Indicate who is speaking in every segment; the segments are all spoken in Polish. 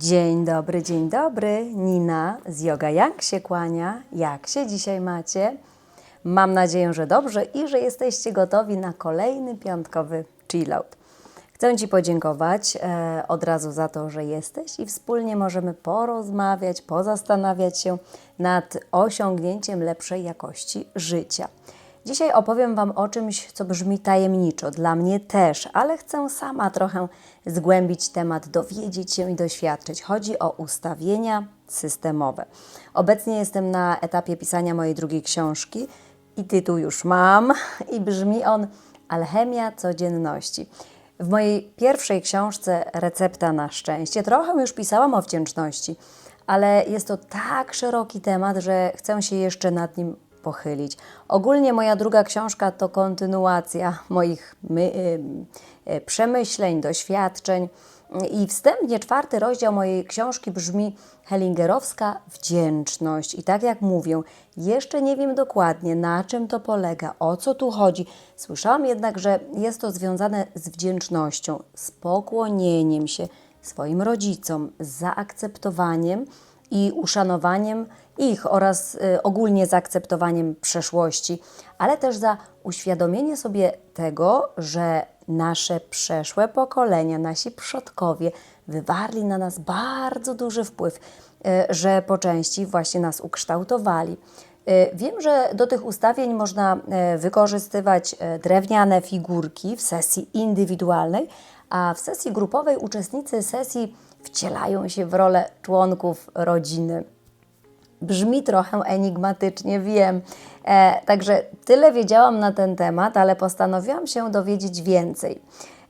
Speaker 1: Dzień dobry, dzień dobry. Nina z Yoga Yang się kłania. Jak się dzisiaj macie? Mam nadzieję, że dobrze i że jesteście gotowi na kolejny piątkowy chillout. Chcę Ci podziękować e, od razu za to, że jesteś i wspólnie możemy porozmawiać, pozastanawiać się nad osiągnięciem lepszej jakości życia. Dzisiaj opowiem Wam o czymś, co brzmi tajemniczo, dla mnie też, ale chcę sama trochę zgłębić temat, dowiedzieć się i doświadczyć. Chodzi o ustawienia systemowe. Obecnie jestem na etapie pisania mojej drugiej książki i tytuł już mam i brzmi on Alchemia codzienności. W mojej pierwszej książce Recepta na szczęście trochę już pisałam o wdzięczności, ale jest to tak szeroki temat, że chcę się jeszcze nad nim pochylić. Ogólnie moja druga książka to kontynuacja moich my, y, y, przemyśleń, doświadczeń. I wstępnie czwarty rozdział mojej książki brzmi Hellingerowska wdzięczność. I tak jak mówię, jeszcze nie wiem dokładnie na czym to polega, o co tu chodzi. Słyszałam jednak, że jest to związane z wdzięcznością, z pokłonieniem się swoim rodzicom, z zaakceptowaniem i uszanowaniem ich oraz y, ogólnie zaakceptowaniem przeszłości, ale też za uświadomienie sobie tego, że nasze przeszłe pokolenia, nasi przodkowie wywarli na nas bardzo duży wpływ, y, że po części właśnie nas ukształtowali. Y, Wiem, że do tych ustawień można y, wykorzystywać y, drewniane figurki w sesji indywidualnej, a w sesji grupowej uczestnicy sesji wcielają się w rolę członków rodziny. Brzmi trochę enigmatycznie, wiem. E, także tyle wiedziałam na ten temat, ale postanowiłam się dowiedzieć więcej.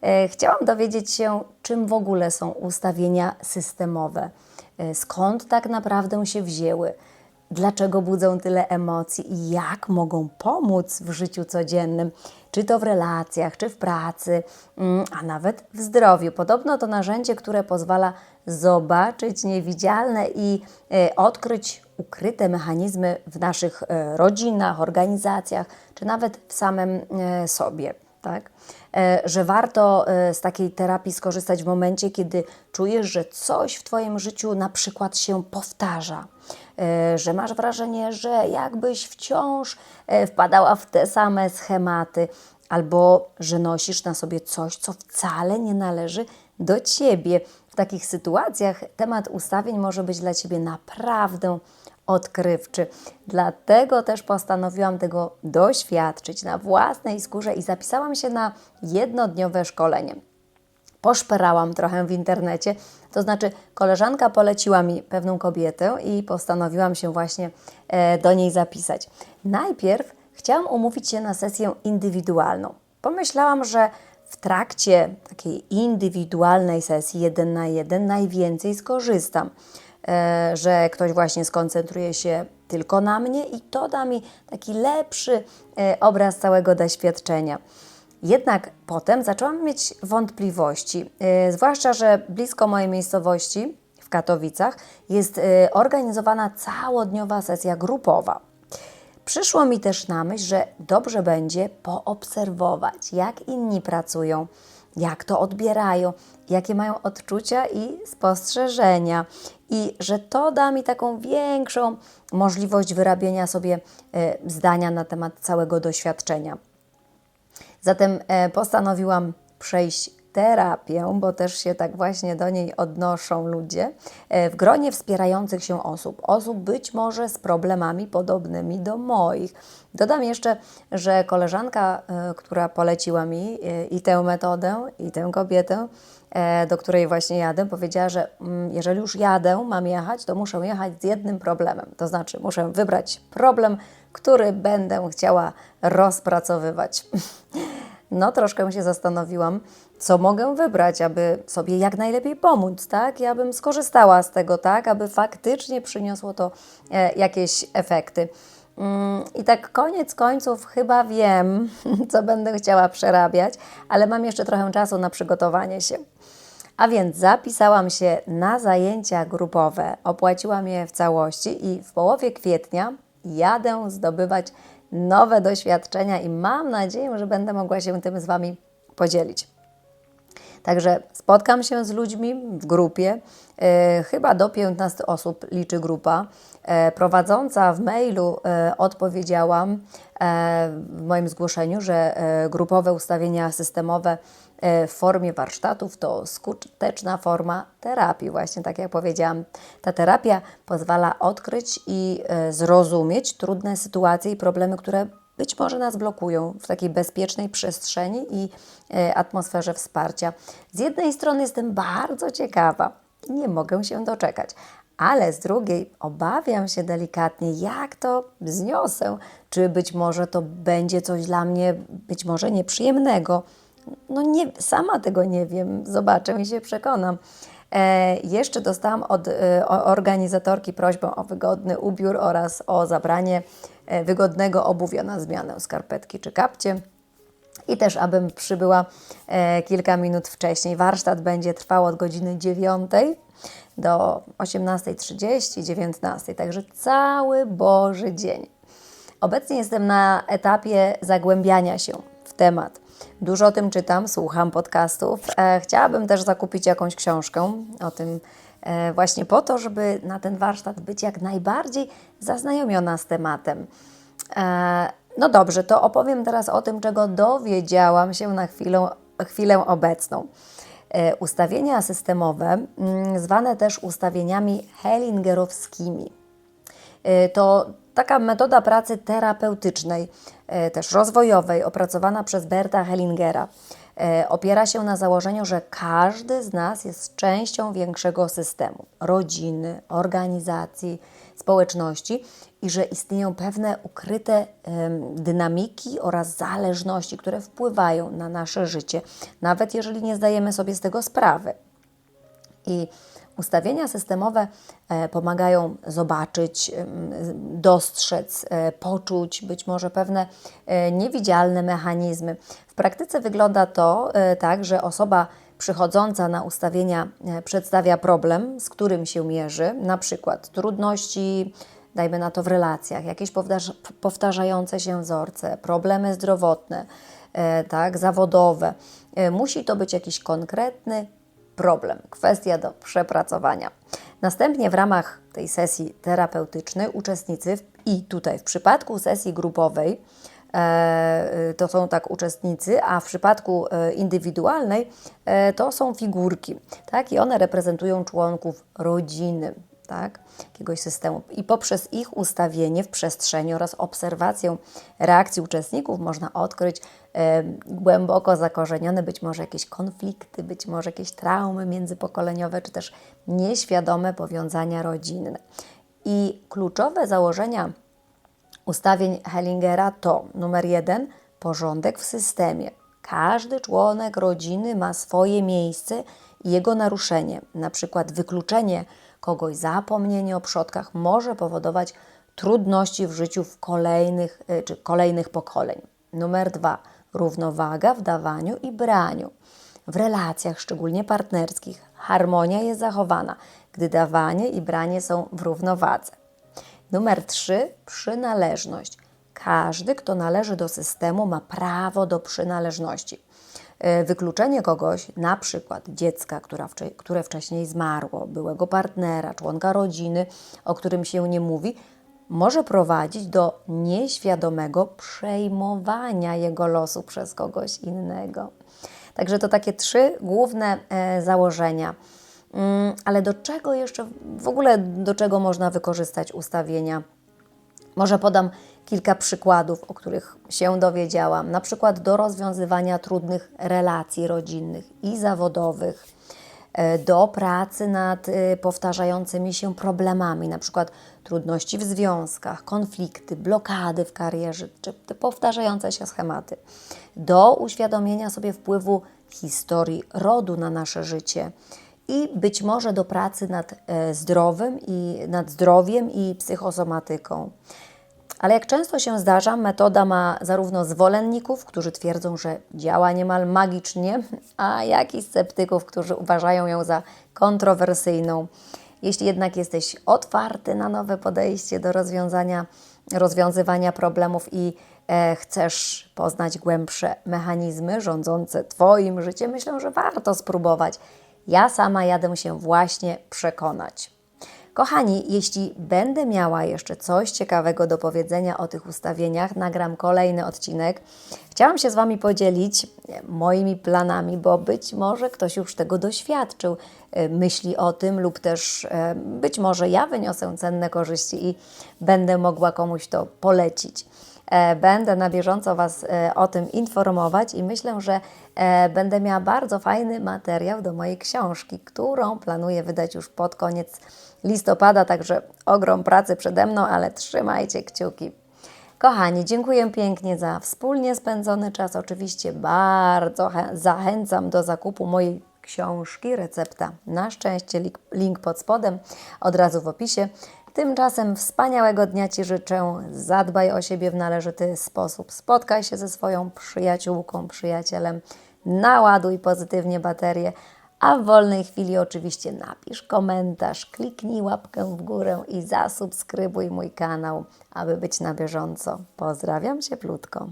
Speaker 1: E, chciałam dowiedzieć się, czym w ogóle są ustawienia systemowe, e, skąd tak naprawdę się wzięły, dlaczego budzą tyle emocji i jak mogą pomóc w życiu codziennym, czy to w relacjach, czy w pracy, mm, a nawet w zdrowiu. Podobno to narzędzie, które pozwala zobaczyć niewidzialne i e, odkryć ukryte mechanizmy w naszych e, rodzinach, organizacjach, czy nawet w samym e, sobie. Tak? Że warto z takiej terapii skorzystać w momencie, kiedy czujesz, że coś w Twoim życiu na przykład się powtarza, że masz wrażenie, że jakbyś wciąż e, wpadała w te same schematy, albo że nosisz na sobie coś, co wcale nie należy do Ciebie. W takich sytuacjach temat ustawień może być dla Ciebie naprawdę odkrywczy. Dlatego też postanowiłam tego doświadczyć na własnej skórze i zapisałam się na jednodniowe szkolenie. Poszperałam trochę w internecie, to znaczy koleżanka poleciła mi pewną kobietę i postanowiłam się właśnie e, do niej zapisać. Najpierw chciałam umówić się na sesję indywidualną. Pomyślałam, że w trakcie takiej indywidualnej sesji jeden na jeden najwięcej skorzystam e, że ktoś właśnie skoncentruje się tylko na mnie i to da mi taki lepszy e, obraz całego doświadczenia. Jednak potem zaczęłam mieć wątpliwości, e, zwłaszcza, że blisko mojej miejscowości w Katowicach jest e, organizowana całodniowa sesja grupowa. Przyszło mi też na myśl, że dobrze będzie poobserwować, jak inni pracują, jak to odbierają, jakie mają odczucia i spostrzeżenia, i że to da mi taką większą możliwość wyrabiania sobie e, zdania na temat całego doświadczenia. Zatem e, postanowiłam przejść terapię, bo też się tak właśnie do niej odnoszą ludzie, e, w gronie wspierających się osób. Osób być może z problemami podobnymi do moich. Dodam jeszcze, że koleżanka, e, która poleciła mi i tę metodę, i tę kobietę, do której właśnie jadę, powiedziała, że mm, jeżeli już jadę, mam jechać, to muszę jechać z jednym problemem. To znaczy, muszę wybrać problem, który będę chciała rozpracowywać. No, troszkę się zastanowiłam, co mogę wybrać, aby sobie jak najlepiej pomóc, tak? Ja bym skorzystała z tego, tak? Aby faktycznie przyniosło to e, jakieś efekty. Mm, I tak koniec końców chyba wiem, co będę chciała przerabiać, ale mam jeszcze trochę czasu na przygotowanie się. A więc zapisałam się na zajęcia grupowe, opłaciłam je w całości i w połowie kwietnia jadę zdobywać nowe doświadczenia i mam nadzieję, że będę mogła się tym z Wami podzielić. Także spotkam się z ludźmi w grupie, e, chyba do 15 osób liczy grupa. E, prowadząca w mailu e, odpowiedziałam e, w moim zgłoszeniu, że e, grupowe ustawienia systemowe w formie warsztatów to skuteczna forma terapii. Właśnie tak jak powiedziałam, ta terapia pozwala odkryć i e, zrozumieć trudne sytuacje i problemy, które być może nas blokują w takiej bezpiecznej przestrzeni i e, atmosferze wsparcia. Z jednej strony jestem bardzo ciekawa, nie mogę się doczekać, ale z drugiej obawiam się delikatnie, jak to zniosę, czy być może to będzie coś dla mnie, być może nieprzyjemnego. No nie, sama tego nie wiem, zobaczę i się przekonam. E, jeszcze dostałam od e, organizatorki prośbę o wygodny ubiór oraz o zabranie e, wygodnego obuwia na zmianę, skarpetki czy kapcie. I też, abym przybyła e, kilka minut wcześniej. Warsztat będzie trwał od godziny 9 do 18.30, 19, także cały Boży dzień. Obecnie jestem na etapie zagłębiania się w temat. Dużo o tym czytam, słucham podcastów. E, chciałabym też zakupić jakąś książkę o tym e, właśnie po to, żeby na ten warsztat być jak najbardziej zaznajomiona z tematem. E, no dobrze, to opowiem teraz o tym, czego dowiedziałam się na chwilę, chwilę obecną. Ustawienia systemowe, mm, zwane też ustawieniami hellingerowskimi, to taka metoda pracy terapeutycznej, e, też rozwojowej, opracowana przez Berta Hellingera. E, Opiera się na założeniu, że każdy z nas jest częścią większego systemu rodziny, organizacji, społeczności i że istnieją pewne ukryte dynamiki oraz zależności, które wpływają na nasze życie, nawet jeżeli nie zdajemy sobie z tego sprawy. I ustawienia systemowe e, pomagają zobaczyć, dostrzec, e, poczuć być może pewne e, niewidzialne mechanizmy. W praktyce wygląda to tak, że osoba przychodząca na ustawienia przedstawia problem, z którym się mierzy, na przykład trudności, dajmy na to w relacjach, jakieś powtarza- powtarzające się wzorce, problemy zdrowotne, tak, zawodowe. Musi to być jakiś konkretny problem, kwestia do przepracowania. Następnie w ramach tej sesji terapeutycznej uczestnicy, i tutaj w przypadku sesji grupowej, e, to są tak uczestnicy, a w przypadku e, indywidualnej e, to są figurki, tak? I one reprezentują członków rodziny, tak? Jakiegoś systemu. I poprzez ich ustawienie w przestrzeni oraz obserwację reakcji uczestników można odkryć e, głęboko zakorzenione być może jakieś konflikty, być może jakieś traumy międzypokoleniowe, czy też nieświadome powiązania rodzinne. I kluczowe założenia ustawień Hellingera to numer jeden porządek w systemie. Każdy członek rodziny ma swoje miejsce i jego naruszenie, na przykład wykluczenie kogoś, zapomnienie o przodkach, może powodować trudności w życiu w kolejnych y, czy kolejnych pokoleń. Numer dwa równowaga w dawaniu i braniu. W relacjach, szczególnie partnerskich, harmonia jest zachowana, gdy dawanie i branie są w równowadze. Numer 3 przynależność. Każdy, kto należy do systemu, ma prawo do przynależności. E, Wykluczenie kogoś, na przykład dziecka, które wcześniej zmarło, byłego partnera, członka rodziny, o którym się nie mówi, może prowadzić do nieświadomego przejmowania jego losu przez kogoś innego. Także to takie trzy główne e, założenia. Mm, ale do czego jeszcze, w ogóle do czego można wykorzystać ustawienia? Może podam kilka przykładów, o których się dowiedziałam. Na przykład do rozwiązywania trudnych relacji rodzinnych i zawodowych, e, do pracy nad e, powtarzającymi się problemami, na przykład trudności w związkach, konflikty, blokady w karierze, czy te powtarzające się schematy, do uświadomienia sobie wpływu historii rodu na nasze życie i być może do pracy nad e, zdrowym i nad zdrowiem i psychosomatyką. Ale jak często się zdarza, metoda ma zarówno zwolenników, którzy twierdzą, że działa niemal magicznie, a jak i sceptyków, którzy uważają ją za kontrowersyjną. Jeśli jednak jesteś otwarty na nowe podejście do rozwiązania rozwiązywania problemów i e, chcesz poznać głębsze mechanizmy rządzące Twoim życiem, myślę, że warto spróbować. Ja sama jadę się właśnie przekonać. Kochani, jeśli będę miała jeszcze coś ciekawego do powiedzenia o tych ustawieniach, nagram kolejny odcinek. Chciałam się z Wami podzielić e, moimi planami, bo być może ktoś już tego doświadczył, e, myśli o tym, lub też e, być może ja wyniosę cenne korzyści i będę mogła komuś to polecić. E, Będę na bieżąco Was e, o tym informować i myślę, że e, będę miała bardzo fajny materiał do mojej książki, którą planuję wydać już pod koniec listopada, także ogrom pracy przede mną, ale trzymajcie kciuki. Kochani, dziękuję pięknie za wspólnie spędzony czas. Oczywiście bardzo chę- zachęcam do zakupu mojej książki Recepta na szczęście. Link pod spodem, od razu w opisie. Tymczasem wspaniałego dnia Ci życzę. Zadbaj o siebie w należyty sposób. Spotkaj się ze swoją przyjaciółką, przyjacielem. Naładuj pozytywnie baterię. A w wolnej chwili oczywiście napisz komentarz, kliknij łapkę w górę i zasubskrybuj mój kanał, aby być na bieżąco. Pozdrawiam cieplutko.